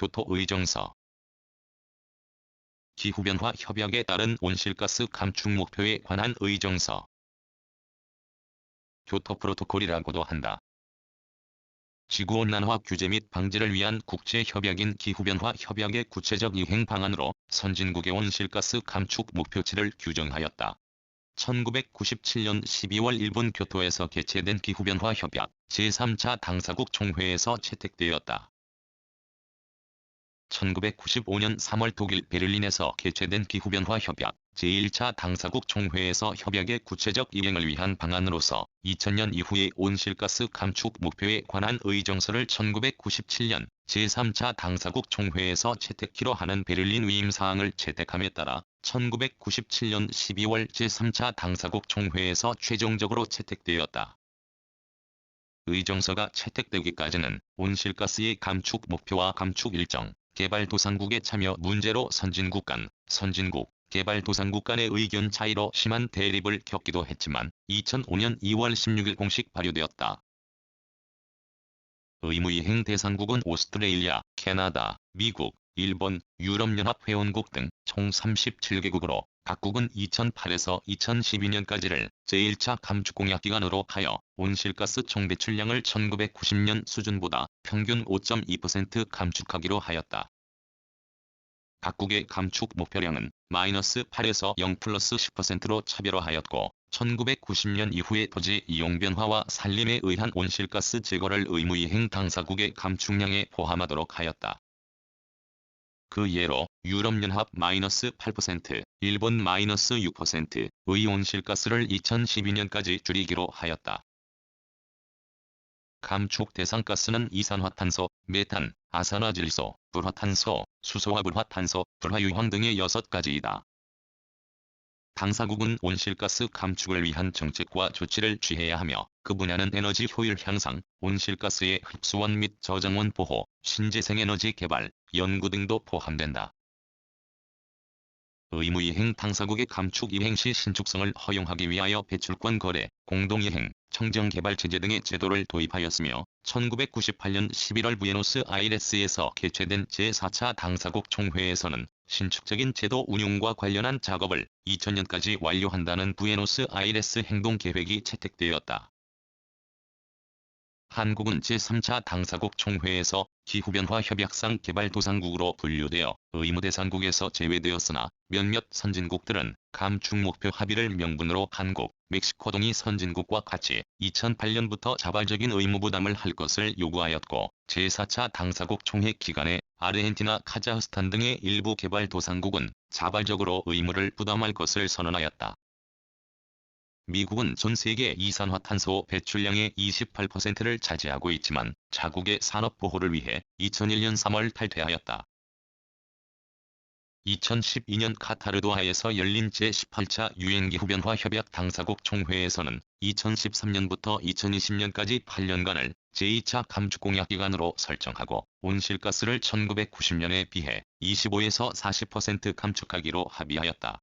교토의정서 기후변화 협약에 따른 온실가스 감축 목표에 관한 의정서 교토 프로토콜이라고도 한다. 지구온난화 규제 및 방지를 위한 국제협약인 기후변화 협약의 구체적 이행 방안으로 선진국의 온실가스 감축 목표치를 규정하였다. 1997년 12월 일본 교토에서 개최된 기후변화 협약 제3차 당사국 총회에서 채택되었다. 1995년 3월 독일 베를린에서 개최된 기후변화 협약 제1차 당사국 총회에서 협약의 구체적 이행을 위한 방안으로서 2000년 이후의 온실가스 감축 목표에 관한 의정서를 1997년 제3차 당사국 총회에서 채택키로 하는 베를린 위임사항을 채택함에 따라 1997년 12월 제3차 당사국 총회에서 최종적으로 채택되었다. 의정서가 채택되기까지는 온실가스의 감축 목표와 감축 일정, 개발도상국의 참여 문제로 선진국 간, 선진국, 개발도상국 간의 의견 차이로 심한 대립을 겪기도 했지만 2005년 2월 16일 공식 발효되었다. 의무이행 대상국은 오스트레일리아, 캐나다, 미국, 일본, 유럽연합 회원국 등 총 37개국으로 각국은 2008에서 2012년까지를 제1차 감축공약 기간으로 하여 온실가스 총 배출량을 1990년 수준보다 평균 5.2% 감축하기로 하였다. 각국의 감축 목표량은 마이너스 8에서 0 플러스 10%로 차별화하였고 1990년 이후의 토지 이용 변화와 산림에 의한 온실가스 제거를 의무이행 당사국의 감축량에 포함하도록 하였다. 그 예로 유럽연합 마이너스 8%, 일본 마이너스 6%의 온실가스를 2012년까지 줄이기로 하였다. 감축 대상 가스는 이산화탄소, 메탄, 아산화질소, 불화탄소, 수소화불화탄소, 불화유황 등의 6가지이다. 당사국은 온실가스 감축을 위한 정책과 조치를 취해야 하며 그 분야는 에너지 효율 향상, 온실가스의 흡수원 및 저장원 보호, 신재생에너지 개발, 연구 등도 포함된다. 의무이행 당사국의 감축 이행 시 신축성을 허용하기 위하여 배출권 거래, 공동이행, 청정개발체제 등의 제도를 도입하였으며 1998년 11월 부에노스 아이레스에서 개최된 제4차 당사국 총회에서는 신축적인 제도 운용과 관련한 작업을 2000년까지 완료한다는 부에노스 아이레스 행동계획이 채택되었다. 한국은 제3차 당사국 총회에서 기후변화 협약상 개발도상국으로 분류되어 의무대상국에서 제외되었으나 몇몇 선진국들은 감축 목표 합의를 명분으로 한국, 멕시코 등이 선진국과 같이 2008년부터 자발적인 의무 부담을 할 것을 요구하였고 제4차 당사국 총회 기간에 아르헨티나, 카자흐스탄 등의 일부 개발도상국은 자발적으로 의무를 부담할 것을 선언하였다. 미국은 전 세계 이산화탄소 배출량의 28%를 차지하고 있지만 자국의 산업 보호를 위해 2001년 3월 탈퇴하였다. 2012년 카타르 도하에서 열린 제18차 유엔 기후변화 협약 당사국 총회에서는 2013년부터 2020년까지 8년간을 제2차 감축 공약 기간으로 설정하고 온실가스를 1990년에 비해 25에서 40% 감축하기로 합의하였다.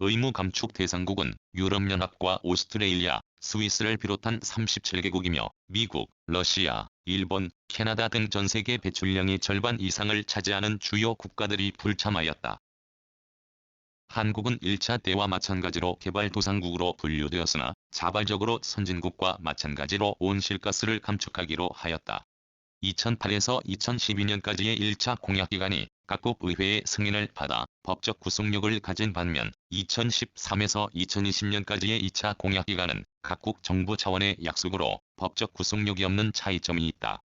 의무 감축 대상국은 유럽연합과 오스트레일리아, 스위스를 비롯한 37개국이며 미국, 러시아, 일본, 캐나다 등 전 세계 배출량의 절반 이상을 차지하는 주요 국가들이 불참하였다. 한국은 1차 때와 마찬가지로 개발도상국으로 분류되었으나 자발적으로 선진국과 마찬가지로 온실가스를 감축하기로 하였다. 2008에서 2012년까지의 1차 공약기간이 각국 의회의 승인을 받아 법적 구속력을 가진 반면 2013에서 2020년까지의 2차 공약 기간은 각국 정부 차원의 약속으로 법적 구속력이 없는 차이점이 있다.